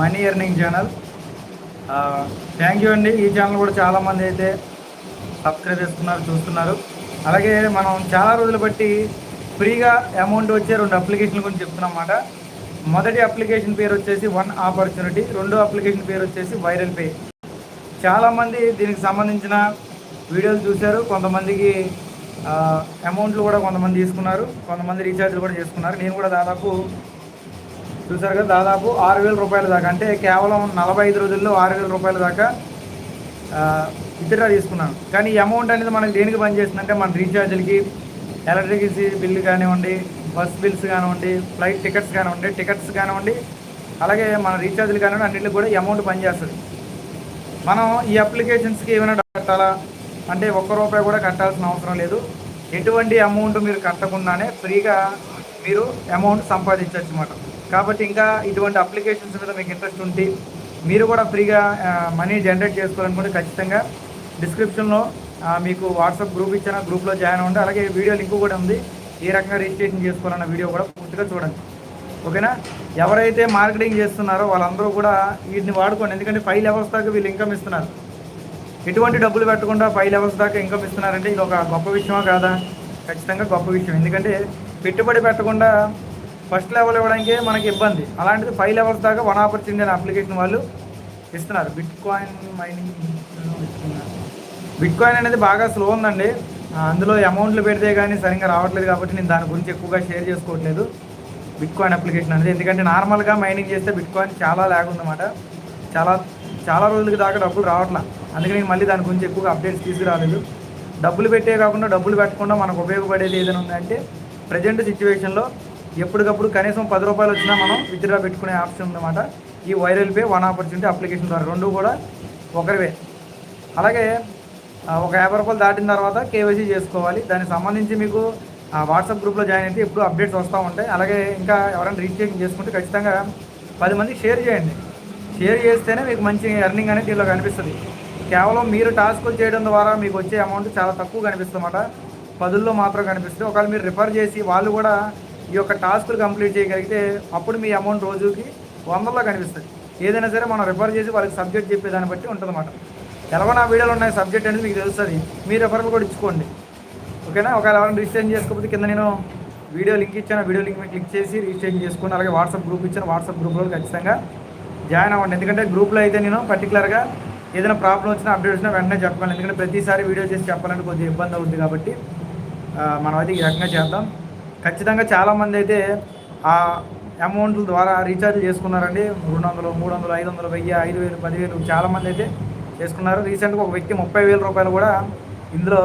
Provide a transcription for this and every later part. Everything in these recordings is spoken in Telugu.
Money earning channel. Thank you అండి. ఈ ఛానల్ కూడా చాలామంది అయితే సబ్స్క్రైబ్ చేస్తున్నారు చూస్తున్నారు. అలాగే మనం చాలా రోజులు బట్టి ఫ్రీగా అమౌంట్ వచ్చే రెండు అప్లికేషన్ల గురించి చెప్తున్నాం అన్నమాట. మొదటి అప్లికేషన్ పేరు వచ్చేసి వన్ ఆపర్చునిటీ రెండో అప్లికేషన్ పేరు వచ్చేసి వైరల్ పే. చాలామంది దీనికి సంబంధించిన వీడియోలు చూశారు. కొంతమందికి అమౌంట్లు కూడా కొంతమంది తీసుకున్నారు. కొంతమంది రీఛార్జ్లు కూడా చేసుకున్నారు. నేను కూడా దాదాపు చూసారు కదా దాదాపు ఆరు వేల రూపాయల దాకా. అంటే కేవలం నలభై ఐదు రోజుల్లో ఆరు వేల రూపాయల దాకా విత్డ్రా తీసుకున్నాను. కానీ ఈ అమౌంట్ అనేది మనకి దేనికి పనిచేస్తుందంటే మన రీఛార్జ్లకి ఎలక్ట్రిసిటీ బిల్లు కానివ్వండి బస్ బిల్స్ కానివ్వండి ఫ్లైట్ టికెట్స్ కానివ్వండి టికెట్స్ కానివ్వండి అలాగే మన రీఛార్జ్లు కానివ్వండి అన్నింటికి కూడా ఈ అమౌంట్ పనిచేస్తుంది. మనం ఈ అప్లికేషన్స్కి ఏమైనా కట్టాలా? అంటే ఒక్క రూపాయి కూడా కట్టాల్సిన అవసరం లేదు. ఎటువంటి అమౌంట్ మీరు కట్టకుండానే ఫ్రీగా మీరు అమౌంట్ సంపాదించవచ్చు అన్నమాట. కాబట్టి ఇంకా ఇటువంటి అప్లికేషన్స్ మీద మీకు ఇంట్రెస్ట్ ఉంటే మీరు కూడా ఫ్రీగా మనీ జనరేట్ చేసుకోవాలనుకుంటే ఖచ్చితంగా డిస్క్రిప్షన్లో మీకు వాట్సాప్ గ్రూప్ ఇచ్చిన. గ్రూప్లో జాయిన్ అవ్వండి. అలాగే వీడియో లింక్ కూడా ఉంది. ఏ రకంగా రిజిస్ట్రేషన్ చేసుకోవాలన్న వీడియో కూడా పూర్తిగా చూడండి. ఓకేనా ఎవరైతే మార్కెటింగ్ చేస్తున్నారో వాళ్ళందరూ కూడా వీటిని వాడుకోండి. ఎందుకంటే ఫైవ్ లెవెల్స్ దాకా వీళ్ళు ఇన్కమ్ ఇస్తున్నారు. ఎటువంటి డబ్బులు పెట్టకుండా ఫైవ్ లెవెల్స్ దాకా ఇన్కమ్ ఇస్తున్నారంటే ఇది ఒక గొప్ప విషయమా కాదా? ఖచ్చితంగా గొప్ప విషయం. ఎందుకంటే పెట్టుబడి పెట్టకుండా ఫస్ట్ లెవెల్ ఇవ్వడానికి మనకి ఇబ్బంది. అలాంటిది ఫైవ్ లెవెల్స్ దాకా వన్ ఆపర్చునిటీ అనే అప్లికేషన్ వాళ్ళు ఇస్తున్నారు. Bitcoin mining bitcoin అనేది బాగా స్లో ఉందండి. అందులో అమౌంట్లు పెడితే కానీ సరిగ్గా రావట్లేదు కాబట్టి నేను దాని గురించి ఎక్కువగా షేర్ చేసుకోవట్లేదు. బిట్ కాయిన్ అప్లికేషన్ అనేది. ఎందుకంటే నార్మల్గా మైనింగ్ చేస్తే బిట్ కాయిన్ చాలా ల్యాగ్ చాలా చాలా రోజులకి దాకా డబ్బులు రావట్లా. అందుకే నేను మళ్ళీ దాని గురించి ఎక్కువగా అప్డేట్స్ తీసుకురాలేదు. డబ్బులు పెట్టే కాకుండా డబ్బులు పెట్టకుండా మనకు ఉపయోగపడేది ఏదైనా ఉందంటే ప్రజెంట్ సిచ్యువేషన్లో ఎప్పటికప్పుడు కనీసం పది రూపాయలు వచ్చినా మనం విత్డ్రా పెట్టుకునే ఆప్షన్ ఉందన్నమాట. ఈ viral pay one opportunity application ద్వారా రెండు కూడా ఒకరివే. అలాగే ఒక యాభై రూపాయలు దాటిన తర్వాత కేవైసీ చేసుకోవాలి. దానికి సంబంధించి మీకు వాట్సాప్ గ్రూప్లో జాయిన్ అయితే ఎప్పుడు అప్డేట్స్ వస్తూ ఉంటాయి. అలాగే ఇంకా ఎవరైనా రిజిస్ట్రేషన్ చేసుకుంటే ఖచ్చితంగా పది మందికి షేర్ చేయండి. షేర్ చేస్తేనే మీకు మంచి ఎర్నింగ్ అనేది దీనిలో కనిపిస్తుంది. కేవలం మీరు టాస్కులు చేయడం ద్వారా మీకు వచ్చే అమౌంట్ చాలా తక్కువ కనిపిస్తుంది అన్నమాట పదుల్లో మాత్రం కనిపిస్తుంది. ఒకవేళ మీరు రిఫర్ చేసి వాళ్ళు కూడా ఈ యొక్క టాస్కులు కంప్లీట్ చేయగలిగితే అప్పుడు మీ అమౌంట్ రోజుకి వందల్లో కనిపిస్తుంది. ఏదైనా సరే మనం రిఫర్ చేసి వాళ్ళకి సబ్జెక్ట్ చెప్పేదాన్ని బట్టి ఉంటుందన్నమాట. ఎలాగో నా వీడియోలో ఉన్నాయి సబ్జెక్ట్ అనేది మీకు తెలుస్తుంది. మీ రెఫరల్ కూడా ఇచ్చుకోండి. ఓకేనా? ఒకవేళ ఎవరైనా రిజిస్ట్రేషన్ చేసుకోకపోతే కింద నేను వీడియో లింక్ ఇచ్చాను. వీడియో లింక్ మీద క్లిక్ చేసి రిజిస్ట్రేషన్ చేసుకోండి అలాగే వాట్సాప్ గ్రూప్ ఇచ్చాను. వాట్సాప్ గ్రూప్లో ఖచ్చితంగా జాయిన్ అవ్వండి. ఎందుకంటే గ్రూప్లో అయితే నేను పర్టికులర్గా ఏదైనా ప్రాబ్లం వచ్చినా అప్డేట్ వచ్చినా వెంటనే చెప్పాలి ఎందుకంటే ప్రతిసారి వీడియో చేసి చెప్పాలంటే కొద్దిగా ఇబ్బంది అవుతుంది కాబట్టి మనం అయితే ఈ రకంగా చేద్దాం. ఖచ్చితంగా చాలామంది అయితే ఆ అమౌంట్ల ద్వారా రీఛార్జ్ చేసుకున్నారండి. రెండు వందలు మూడు వందలు ఐదు వందలు వెయ్యి ఐదు వేలు పదివేలు చాలామంది అయితే చేసుకున్నారు. రీసెంట్గా ఒక వ్యక్తి ముప్పై వేల రూపాయలు కూడా ఇందులో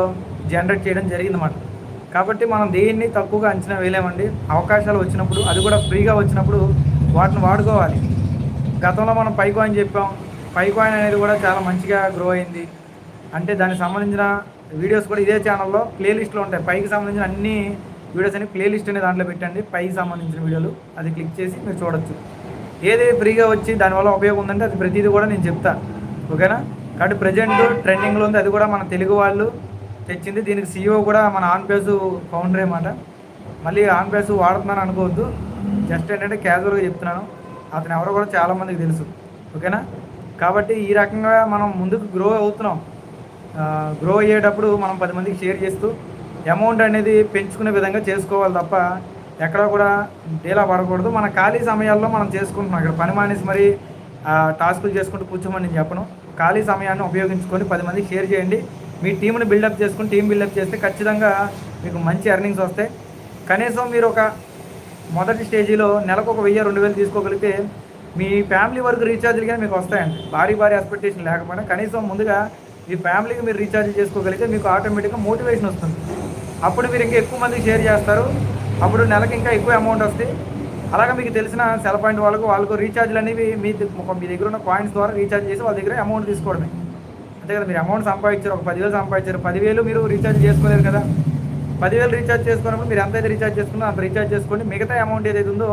జనరేట్ చేయడం జరిగిందన్నమాట. కాబట్టి మనం దేన్ని తక్కువగా అంచనా వేయలేమండి. అవకాశాలు వచ్చినప్పుడు అది కూడా ఫ్రీగా వచ్చినప్పుడు వాటిని వాడుకోవాలి. గతంలో మనం పై కాయిన్ చెప్పాం. పై కాయిన్ అనేది కూడా చాలా మంచిగా గ్రో అయింది. అంటే దానికి సంబంధించిన వీడియోస్ కూడా ఇదే ఛానల్లో ప్లేలిస్ట్లో ఉంటాయి. పైకి సంబంధించిన అన్ని వీడియోస్ అని ప్లేలిస్ట్ అనే దాంట్లో పెట్టండి. పైకి సంబంధించిన వీడియోలు అది క్లిక్ చేసి మీరు చూడొచ్చు. ఏది ఫ్రీగా వచ్చి దానివల్ల ఉపయోగం ఉందంటే అది ప్రతిదీ కూడా నేను చెప్తా. ఓకేనా కాబట్టి ప్రజెంట్ ట్రెండింగ్లో ఉంది. అది కూడా మన తెలుగు వాళ్ళు తెచ్చింది. దీనికి సీఈఓ కూడా మన ఆన్పేస్ ఫౌండర్ అన్నమాట మళ్ళీ ఆన్పేస్ వాడుతున్నాను అనుకోవద్దు. జస్ట్ ఏంటంటే క్యాజువల్గా చెప్తున్నాను. అతను ఎవరో కూడా చాలామందికి తెలుసు. ఓకేనా కాబట్టి ఈ రకంగా మనం ముందుకు గ్రో అవుతున్నాం. గ్రో అయ్యేటప్పుడు మనం పది మందికి షేర్ చేస్తూ అమౌంట్ అనేది పెంచుకునే విధంగా చేసుకోవాలి తప్ప ఎక్కడ కూడా డీలా పడకూడదు. మన ఖాళీ సమయాల్లో మనం చేసుకుంటున్నాం. ఇక్కడ పని మానేసి మరి టాస్కులు చేసుకుంటూ కూర్చోమని నేను చెప్పను. ఖాళీ సమయాన్ని ఉపయోగించుకొని పది మందికి షేర్ చేయండి. మీ టీంని బిల్డప్ చేసుకుని టీం బిల్డప్ చేస్తే ఖచ్చితంగా మీకు మంచి ఎర్నింగ్స్ వస్తాయి. కనీసం మీరు ఒక మొదటి స్టేజీలో నెలకు ఒక వెయ్యి రెండు వేలు తీసుకోగలిగితే మీ ఫ్యామిలీ వరకు రీఛార్జ్లు కానీ మీకు వస్తాయండి. భారీ భారీ ఎక్స్పెక్టేషన్ లేకపోయినా కనీసం ముందుగా మీ ఫ్యామిలీకి మీరు రీఛార్జ్ చేసుకోగలిగితే మీకు ఆటోమేటిక్గా మోటివేషన్ వస్తుంది. అప్పుడు మీరు ఇంకా ఎక్కువ మందికి షేర్ చేస్తారు. అప్పుడు నెలకి ఇంకా ఎక్కువ అమౌంట్ వస్తుంది అలాగే మీకు తెలిసిన సెల్ పాయింట్ వాళ్ళకు వాళ్ళకు రీఛార్జ్లు అనేవి మీ మీ దగ్గర ఉన్న కాయిన్స్ ద్వారా రీఛార్జ్ చేసి వాళ్ళ దగ్గర అమౌంట్ తీసుకోవడమే. అంతే కదా మీరు అమౌంట్ సంపాదించారు ఒక పదివేలు సంపాదించారు పదివేలు మీరు రీఛార్జ్ చేసుకోలేరు కదా. పదివేలు రీఛార్జ్ చేసుకున్నప్పుడు మీరు ఎంతైతే రీఛార్జ్ చేసుకున్నా అంత రీఛార్జ్ చేసుకోండి. మిగతా అమౌంట్ ఏదైతే ఉందో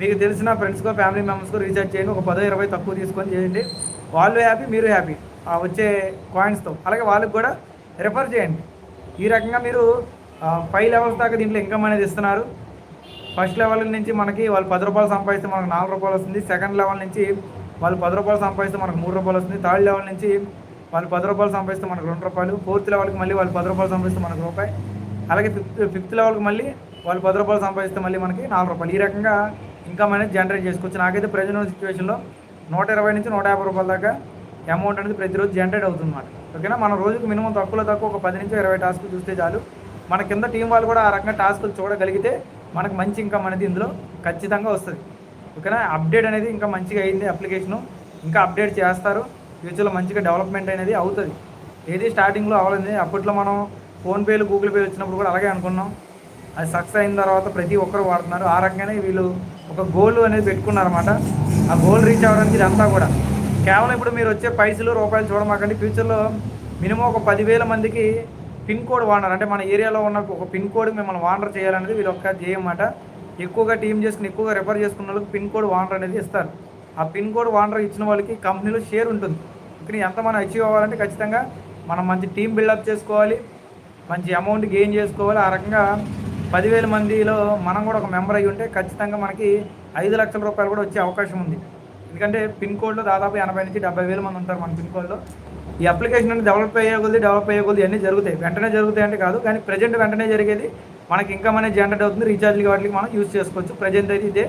మీకు తెలిసిన ఫ్రెండ్స్కో ఫ్యామిలీ మెంబర్స్కో రీఛార్జ్ చేయండి. ఒక పదో ఇరవై తక్కువ తీసుకొని చేయండి. వాళ్ళు హ్యాపీ మీరు హ్యాపీ వచ్చే కాయిన్స్తో అలాగే వాళ్ళకి కూడా రెఫర్ చేయండి. ఈ రకంగా మీరు ఫైవ్ లెవెల్స్ దాకా దీంట్లో ఇన్కమ్ అనేది ఇస్తున్నారు. ఫస్ట్ లెవెల్ నుంచి మనకి వాళ్ళు పది రూపాయలు సంపాదిస్తే మనకు నాలుగు రూపాయలు వస్తుంది. సెకండ్ లెవెల్ నుంచి వాళ్ళు పది రూపాయలు సంపాదిస్తే మనకు మూడు రూపాయలు వస్తుంది. థర్డ్ లెవెల్ నుంచి వాళ్ళు పది రూపాయలు సంపాదిస్తే మనకు రెండు రూపాయలు. ఫోర్త్ లెవెల్కి మళ్ళీ వాళ్ళు పది రూపాయలు సంపాదిస్తే మనకు రూపాయి. అలాగే ఫిఫ్త్ ఫిఫ్త్ లెవెల్కి మళ్ళీ వాళ్ళు పది రూపాయలు సంపాదిస్తే మళ్ళీ మనకి నాలుగు రూపాయలు. ఈ రకంగా ఇన్కమ్ అనేది జనరేట్ చేసుకోవచ్చు. నాకైతే ప్రజెంట్ ఉన్న సిచ్యువేషన్లో నూట ఇరవై నుంచి నూట యాభై రూపాయల దాకా అమౌంట్ అనేది ప్రతిరోజు జనరేట్ అవుతుంది అన్నమాట ఓకేనా మన రోజుకి మినిమం తక్కువలో తక్కువ ఒక పది నుంచి ఇరవై టాస్క్ చూస్తే చాలు. మన కింద టీం వాళ్ళు కూడా ఆ రకంగా టాస్కులు చూడగలిగితే మనకు మంచి ఇన్కమ్ అనేది ఇందులో ఖచ్చితంగా వస్తుంది. ఓకేనా? అప్డేట్ అనేది ఇంకా మంచిగా అయింది అప్లికేషను. ఇంకా అప్డేట్ చేస్తారు. ఫ్యూచర్లో మంచిగా డెవలప్మెంట్ అనేది అవుతుంది. ఏది స్టార్టింగ్లో అవ్వలేదు. అప్పట్లో మనం ఫోన్పేలు గూగుల్ పే వచ్చినప్పుడు కూడా అలాగే అనుకున్నాం. అది సక్సెస్ అయిన తర్వాత ప్రతి ఒక్కరు వాడుతున్నారు. ఆ రకంగానే వీళ్ళు ఒక గోల్ అనేది పెట్టుకున్నారన్నమాట. ఆ గోల్ రీచ్ అవ్వడానికి ఇదంతా కూడా. కేవలం ఇప్పుడు మీరు వచ్చే పైసలు రూపాయలు చూడమాకండి. ఫ్యూచర్లో మినిమం ఒక పదివేల మందికి పిన్ కోడ్ వాడరు అంటే మన ఏరియాలో ఉన్న ఒక పిన్ కోడ్ మిమ్మల్ని వాండర్ చేయాలనేది వీళ్ళు ఒక్క అన్నమాట ఎక్కువగా టీం చేసుకుని ఎక్కువగా రిఫర్ చేసుకున్న వాళ్ళకి పిన్ కోడ్ వాండర్ అనేది ఇస్తారు. ఆ పిన్ కోడ్ వాండర్ ఇచ్చిన వాళ్ళకి కంపెనీలో షేర్ ఉంటుంది. ఇక్కడ ఎంత మనం అచీవ్ అవ్వాలంటే ఖచ్చితంగా మనం మంచి టీం బిల్డప్ చేసుకోవాలి. మంచి అమౌంట్ గెయిన్ చేసుకోవాలి. ఆ రకంగా పదివేల మందిలో మనం కూడా ఒక మెంబర్ అయ్యి ఉంటే ఖచ్చితంగా మనకి ఐదు లక్షల రూపాయలు కూడా వచ్చే అవకాశం ఉంది. ఎందుకంటే పిన్ కోడ్లో దాదాపు ఎనభై నుంచి డెబ్బై వేల మంది ఉంటారు మన పిన్ కోడ్లో. ఈ అప్లికేషన్ అనేది డెవలప్ అయ్యే కొద్ది డెవలప్ అయ్యే కొద్ది అన్నీ జరుగుతాయి. వెంటనే జరుగుతాయి అంటే కాదు కానీ ప్రజెంట్ వెంటనే జరిగేది మనకి ఇన్కమ్ అనేది జనరేట్ అవుతుంది రీఛార్జ్కి వాటికి మనం యూజ్ చేసుకోవచ్చు. ప్రజెంట్ అయితే ఇదే.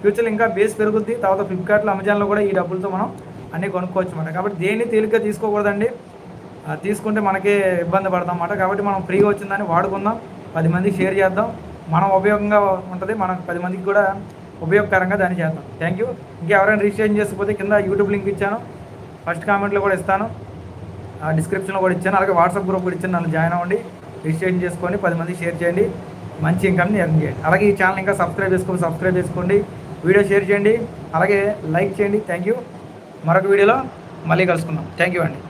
ఫ్యూచర్లో ఇంకా బేస్ పెరుగుద్ది. తర్వాత ఫ్లిప్కార్ట్లో అమెజాన్లో కూడా ఈ డబ్బులతో మనం అన్నీ కొనుక్కోవచ్చు అన్నమాట. కాబట్టి దేన్ని తేలిగ్గా తీసుకోకూడదండి. తీసుకుంటే మనకే ఇబ్బంది పడతాం అన్నమాట. కాబట్టి మనం ఫ్రీగా వచ్చిందని వాడుకుందాం. పది మందికి షేర్ చేద్దాం. మనం ఉపయోగంగా ఉంటుంది మనం పది మందికి కూడా ఉపయోగకరంగా దాన్ని చేద్దాం. థ్యాంక్ యూ ఇంకా ఎవరైనా రిజిస్ట్రేషన్ చేసుకపోతే కింద యూట్యూబ్ లింక్ ఇచ్చాను. ఫస్ట్ కామెంట్లో కూడా ఇస్తాను. డిస్క్రిప్షన్లో కూడా ఇచ్చాను. అలాగే వాట్సాప్ గ్రూప్ కూడా ఇచ్చాను. నన్ను జాయిన్ అవ్వండి. రిజిస్ట్రేషన్ చేసుకొని పది మంది షేర్ చేయండి. మంచి ఇన్కమ్ని ఎర్న్ చేయండి. అలాగే ఈ ఛానల్ ఇంకా సబ్స్క్రైబ్ చేసుకోండి. సబ్స్క్రైబ్ చేసుకోండి. వీడియో షేర్ చేయండి. అలాగే లైక్ చేయండి. థ్యాంక్ యూ మరొక వీడియోలో మళ్ళీ కలుసుకుందాం. థ్యాంక్ యూ అండి.